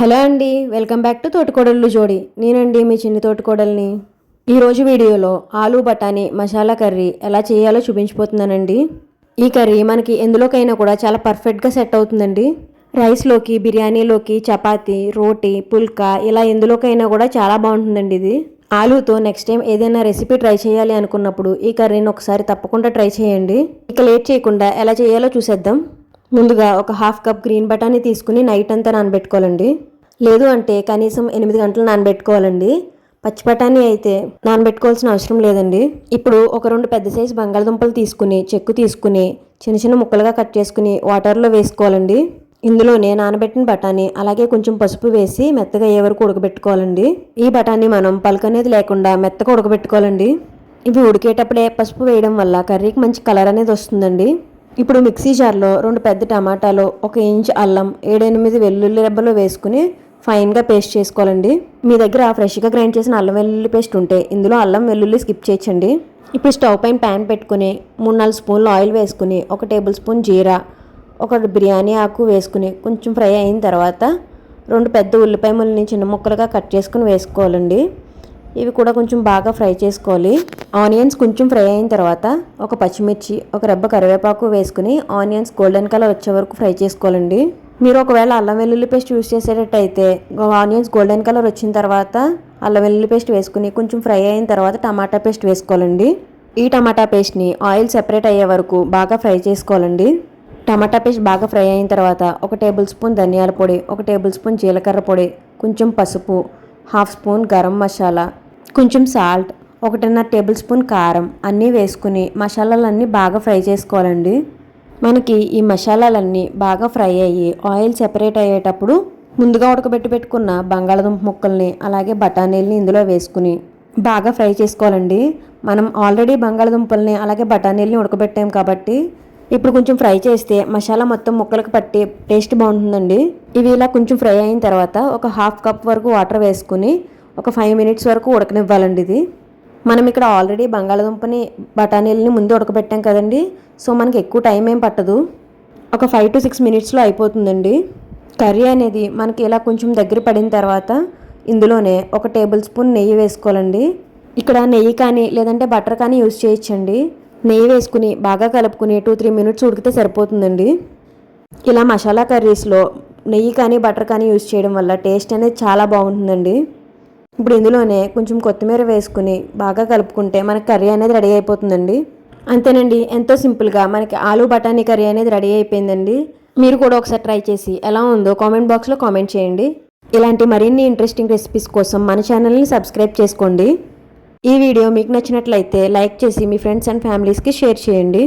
Hello అండి welcome back to తోటకోడళ్ళు జోడి. నేనండి మీ చిన్ని తోటకోడల్ని. ఈరోజు వీడియోలో ఆలు బఠానీ మసాలా కర్రీ ఎలా చేయాలో చూపించిపోతున్నానండి. ఈ కర్రీ మనకి ఎందులోకైనా కూడా చాలా పర్ఫెక్ట్గా సెట్ అవుతుందండి. రైస్లోకి బిర్యానీలోకి చపాతి రోటీ పుల్కా ఇలా ఎందులోకైనా కూడా చాలా బాగుంటుందండి ఇది. ఆలూతో నెక్స్ట్ టైం ఏదైనా రెసిపీ ట్రై చేయాలి అనుకున్నప్పుడు ఈ కర్రీని ఒకసారి తప్పకుండా ట్రై చేయండి. ఇక లేట్ చేయకుండా ఎలా చేయాలో చూసేద్దాం. ముందుగా ఒక హాఫ్ కప్ గ్రీన్ బఠానీ తీసుకుని నైట్ అంతా నానబెట్టుకోవాలండి. లేదు అంటే కనీసం ఎనిమిది గంటలు నానబెట్టుకోవాలండి. పచ్చి బఠానీ అయితే నానబెట్టుకోవాల్సిన అవసరం లేదండి. ఇప్పుడు ఒక రెండు పెద్ద సైజు బంగాళదుంపలు తీసుకుని చెక్కు తీసుకుని చిన్న చిన్న ముక్కలుగా కట్ చేసుకుని వాటర్లో వేసుకోవాలండి. ఇందులోనే నానబెట్టిన బఠానీ అలాగే కొంచెం పసుపు వేసి మెత్తగా అయ్యే వరకు ఉడకబెట్టుకోవాలండి. ఈ బఠానీ మనం పలుకు అనేది లేకుండా మెత్తగా ఉడకబెట్టుకోవాలండి. ఇవి ఉడికేటప్పుడే పసుపు వేయడం వల్ల కర్రీకి మంచి కలర్ అనేది వస్తుందండి. ఇప్పుడు మిక్సీ జార్లో రెండు పెద్ద టమాటాలు ఒక ఇంచ్ అల్లం ఏడెనిమిది వెల్లుల్లి రెబ్బలు వేసుకుని ఫైన్గా పేస్ట్ చేసుకోవాలండి. మీ దగ్గర ఫ్రెష్గా గ్రైండ్ చేసిన అల్లం వెల్లుల్లి పేస్ట్ ఉంటే ఇందులో అల్లం వెల్లుల్లి స్కిప్ చేయొచ్చండి. ఇప్పుడు స్టవ్ పైన ప్యాన్ పెట్టుకుని మూడు నాలుగు స్పూన్లు ఆయిల్ వేసుకుని ఒక టేబుల్ స్పూన్ జీరా ఒక బిర్యానీ ఆకు వేసుకుని కొంచెం ఫ్రై అయిన తర్వాత రెండు పెద్ద ఉల్లిపాయ ముల్లని చిన్న ముక్కలుగా కట్ చేసుకుని వేసుకోవాలండి. ఇవి కూడా కొంచెం బాగా ఫ్రై చేసుకోవాలి. ఆనియన్స్ కొంచెం ఫ్రై అయిన తర్వాత ఒక పచ్చిమిర్చి ఒక రెబ్బ కరివేపాకు వేసుకుని ఆనియన్స్ గోల్డెన్ కలర్ వచ్చే వరకు ఫ్రై చేసుకోవాలండి. మీరు ఒకవేళ అల్లం వెల్లుల్లి పేస్ట్ యూస్ చేసేటట్టయితే ఆనియన్స్ గోల్డెన్ కలర్ వచ్చిన తర్వాత అల్లం వెల్లుల్లి పేస్ట్ వేసుకుని కొంచెం ఫ్రై అయిన తర్వాత టమాటా పేస్ట్ వేసుకోవాలండి. ఈ టమాటా పేస్ట్ని ఆయిల్ సెపరేట్ అయ్యే వరకు బాగా ఫ్రై చేసుకోవాలండి. టమాటా పేస్ట్ బాగా ఫ్రై అయిన తర్వాత ఒక టేబుల్ స్పూన్ ధనియాల పొడి ఒక టేబుల్ స్పూన్ జీలకర్ర పొడి కొంచెం పసుపు హాఫ్ స్పూన్ గరం మసాలా కొంచెం సాల్ట్ ఒకటిన్నర టేబుల్ స్పూన్ కారం అన్నీ వేసుకుని మసాలాలన్నీ బాగా ఫ్రై చేసుకోవాలండి. మనకి ఈ మసాలాలన్నీ బాగా ఫ్రై అయ్యి ఆయిల్ సెపరేట్ అయ్యేటప్పుడు ముందుగా ఉడకబెట్టి పెట్టుకున్న బంగాళదుంప ముక్కల్ని అలాగే బఠానీల్ని ఇందులో వేసుకుని బాగా ఫ్రై చేసుకోవాలండి. మనం ఆల్రెడీ బంగాళదుంపల్ని అలాగే బఠానీల్ని ఉడకబెట్టాం కాబట్టి ఇప్పుడు కొంచెం ఫ్రై చేస్తే మసాలా మొత్తం ముక్కలకు పట్టి టేస్ట్ బాగుంటుందండి. ఇవి ఇలా కొంచెం ఫ్రై అయిన తర్వాత ఒక హాఫ్ కప్ వరకు వాటర్ వేసుకుని ఒక ఫైవ్ మినిట్స్ వరకు ఉడకనివ్వాలండి ఇది. మనం ఇక్కడ ఆల్రెడీ బంగాళదుంపని బఠానీలని ముందు ఉడకబెట్టాం కదండి. సో మనకి ఎక్కువ టైం ఏం పట్టదు. ఒక ఫైవ్ టు సిక్స్ మినిట్స్లో అయిపోతుందండి. కర్రీ అనేది మనకి ఇలా కొంచెం దగ్గర పడిన తర్వాత ఇందులోనే ఒక టేబుల్ స్పూన్ నెయ్యి వేసుకోవాలండి. ఇక్కడ నెయ్యి కానీ లేదంటే బటర్ కానీ యూజ్ చేయొచ్చండి. నెయ్యి వేసుకుని బాగా కలుపుకుని టూ త్రీ మినిట్స్ ఉడికితే సరిపోతుందండి. ఇలా మసాలా కర్రీస్లో నెయ్యి కానీ బటర్ కానీ యూజ్ చేయడం వల్ల టేస్ట్ అనేది చాలా బాగుంటుందండి. ఇప్పుడు ఇందులోనే కొంచెం కొత్తిమీర వేసుకుని బాగా కలుపుకుంటే మనకి కర్రీ అనేది రెడీ అయిపోతుందండి. అంతేనండి ఎంతో సింపుల్గా మనకి ఆలు బఠానీ కర్రీ అనేది రెడీ అయిపోయిందండి. మీరు కూడా ఒకసారి ట్రై చేసి ఎలా ఉందో కామెంట్ బాక్స్లో కామెంట్ చేయండి. ఇలాంటి మరిన్ని ఇంట్రెస్టింగ్ రెసిపీస్ కోసం మన ఛానల్ని సబ్స్క్రైబ్ చేసుకోండి. ఈ వీడియో మీకు నచ్చినట్లయితే లైక్ చేసి మీ ఫ్రెండ్స్ అండ్ ఫ్యామిలీస్కి షేర్ చేయండి.